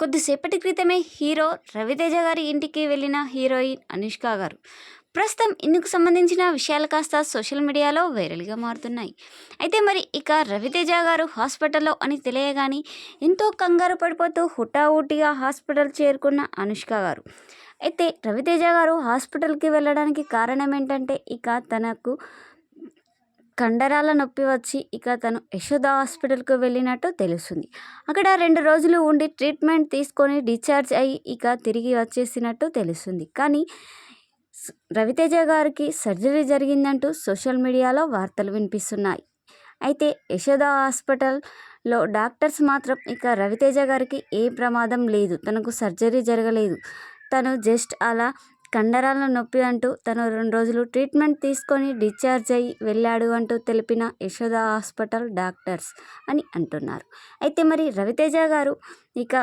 కొద్దిసేపటి క్రితమే హీరో రవితేజ గారి ఇంటికి వెళ్ళిన హీరోయిన్ అనుష్క గారు. ప్రస్తుతం ఇందుకు సంబంధించిన విషయాలు కాస్త సోషల్ మీడియాలో వైరల్గా మారుతున్నాయి. అయితే మరి ఇక రవితేజ గారు హాస్పిటల్లో అని తెలియగానే ఎంతో కంగారు పడిపోతూ హుటాహుటిగా హాస్పిటల్ చేరుకున్న అనుష్క గారు. అయితే రవితేజ గారు హాస్పిటల్కి వెళ్ళడానికి కారణం ఏంటంటే ఇక తనకు కండరాల నొప్పి వచ్చి ఇక తను యశోద హాస్పిటల్కు వెళ్ళినట్టు తెలుస్తుంది. అక్కడ రెండు రోజులు ఉండి ట్రీట్మెంట్ తీసుకొని డిశ్చార్జ్ అయ్యి ఇక తిరిగి వచ్చేసినట్టు తెలుస్తుంది. కానీ రవితేజ గారికి సర్జరీ జరిగిందంటూ సోషల్ మీడియాలో వార్తలు వినిపిస్తున్నాయి. అయితే యశోద హాస్పిటల్లో డాక్టర్స్ మాత్రం ఇక రవితేజ గారికి ఏ ప్రమాదం లేదు. తనకు సర్జరీ జరగలేదు. తను జస్ట్ అలా కండరాల నొప్పి అంటూ తను రెండు రోజులు ట్రీట్మెంట్ తీసుకొని డిశ్చార్జ్ అయ్యి వెళ్ళాడు అంటూ తెలిపిన యశోద హాస్పిటల్ డాక్టర్స్ అని అంటున్నారు. అయితే మరి రవితేజ గారు ఇక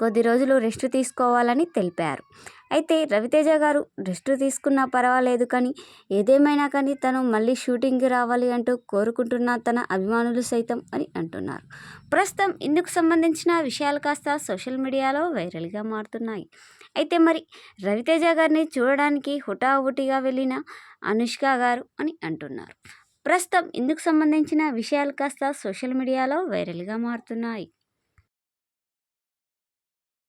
కొద్ది రోజులు రెస్ట్ తీసుకోవాలని తెలిపారు. అయితే రవితేజ గారు రెస్ట్ తీసుకున్నా పర్వాలేదు కానీ ఏదేమైనా కానీ తను మళ్ళీ షూటింగ్కి రావాలి అంటూ కోరుకుంటున్న తన అభిమానులు సైతం అని అంటున్నారు. ప్రస్తుతం ఇందుకు సంబంధించిన విషయాలు కాస్త సోషల్ మీడియాలో వైరల్గా మారుతున్నాయి. అయితే మరి రవితేజ గారిని చూడడానికి హుటాహుటిగా వెళ్ళిన అనుష్క గారు అని అంటున్నారు. ప్రస్తుతం ఇందుకు సంబంధించిన విషయాలు కాస్త సోషల్ మీడియాలో వైరల్గా మారుతున్నాయి.